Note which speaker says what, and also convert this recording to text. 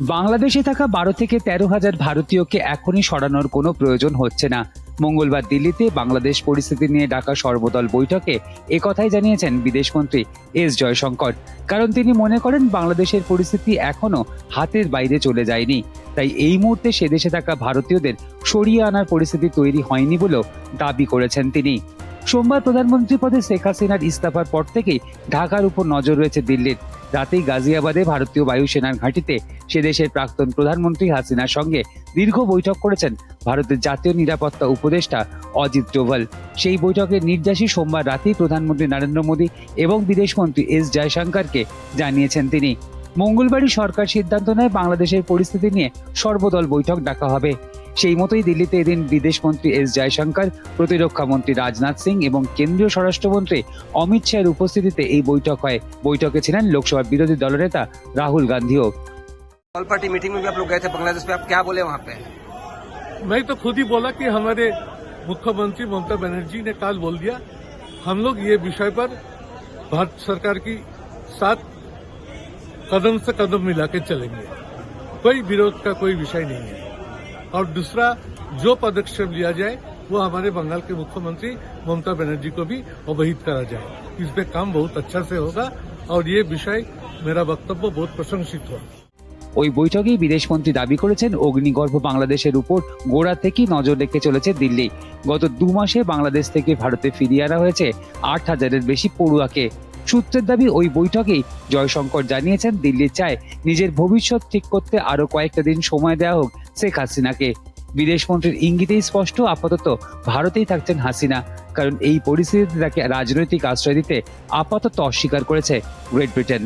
Speaker 1: বাংলাদেশে থাকা বারো থেকে তেরো হাজার ভারতীয়কে এখনই সরানোর কোনো প্রয়োজন হচ্ছে না। মঙ্গলবার দিল্লিতে বাংলাদেশ পরিস্থিতি নিয়ে ডাকা সর্বদল বৈঠকে একথাই জানিয়েছেন বিদেশমন্ত্রী এস জয়শঙ্কর। কারণ তিনি মনে করেন বাংলাদেশের পরিস্থিতি এখনও হাতের বাইরে চলে যায়নি। তাই এই মুহূর্তে সে দেশে থাকা ভারতীয়দের সরিয়ে আনার পরিস্থিতি তৈরি হয়নি বলেও দাবি করেছেন তিনি। সোমবার প্রধানমন্ত্রী পদে শেখ হাসিনার ইস্তফার পর থেকেই ঢাকার উপর নজর রয়েছে দিল্লির। রাতেই গাজিয়াবাদে ভারতীয় বায়ুসেনার ঘাঁটিতে সে দেশের প্রাক্তন প্রধানমন্ত্রী হাসিনার সঙ্গে দীর্ঘ বৈঠক করেছেন ভারতের জাতীয় নিরাপত্তা উপদেষ্টা অজিত ডোভাল। সেই বৈঠকে নির্যাসী সোমবার রাতেই প্রধানমন্ত্রী নরেন্দ্র মোদী এবং বিদেশমন্ত্রী এস জয়শঙ্করকে জানিয়েছেন তিনি। মঙ্গলবারই সরকার সিদ্ধান্ত নেয় বাংলাদেশের পরিস্থিতি নিয়ে সর্বদল বৈঠক ডাকা হবে। সেই মতোই দিল্লিতে এদিন বিদেশমন্ত্রী এস জয়শঙ্কর প্রতিরক্ষা মন্ত্রী রাজনাথ সিং এবং কেন্দ্রীয় স্বরাষ্ট্রমন্ত্রী অমিত শাহের উপস্থিতিতে এই বৈঠক হয় বৈঠকে ছিলেন লোকসভার বিরোধী দলনেতা রাহুল গান্ধীও
Speaker 2: ऑल पार्टी मीटिंग में भी आप लोग गए थे बांग्लादेश में आप क्या बोले वहाँ पे
Speaker 3: मैं तो खुद ही बोला कि हमारे मुख्यमंत्री ममता बनर्जी ने काल बोल दिया हम लोग ये विषय पर भारत सरकार की साथ कदम से कदम मिला के चलेंगे कोई विरोध का कोई विषय नहीं है और दूसरा जो पदक्षेप लिया जाए वो हमारे बंगाल के मुख्यमंत्री ममता बनर्जी को भी अवहित करा जाए इस पे काम बहुत अच्छा से होगा और ये विषय मेरा वक्तव्य बहुत प्रशंसित हुआ
Speaker 1: ওই বৈঠকেই বিদেশমন্ত্রী দাবি করেছেন অগ্নিগর্ভ বাংলাদেশের উপর গোড়া থেকেই নজর রেখে চলেছে দিল্লি গত দু মাসে বাংলাদেশ থেকে ভারতে ফিরিয়ে আনা হয়েছে আট হাজারের বেশি পড়ুয়াকে সূত্রের দাবি, ওই বৈঠকেই জয়শঙ্কর জানিয়েছেন দিল্লি চায় নিজের ভবিষ্যৎ ঠিক করতে আরও কয়েকটা দিন সময় দেওয়া হোক শেখ হাসিনাকে। বিদেশমন্ত্রীর ইঙ্গিতেই স্পষ্ট, আপাতত ভারতেই থাকছেন হাসিনা, কারণ এই পরিস্থিতিতে তাকে রাজনৈতিক আশ্রয় দিতে আপাতত অস্বীকার করেছে গ্রেট ব্রিটেন।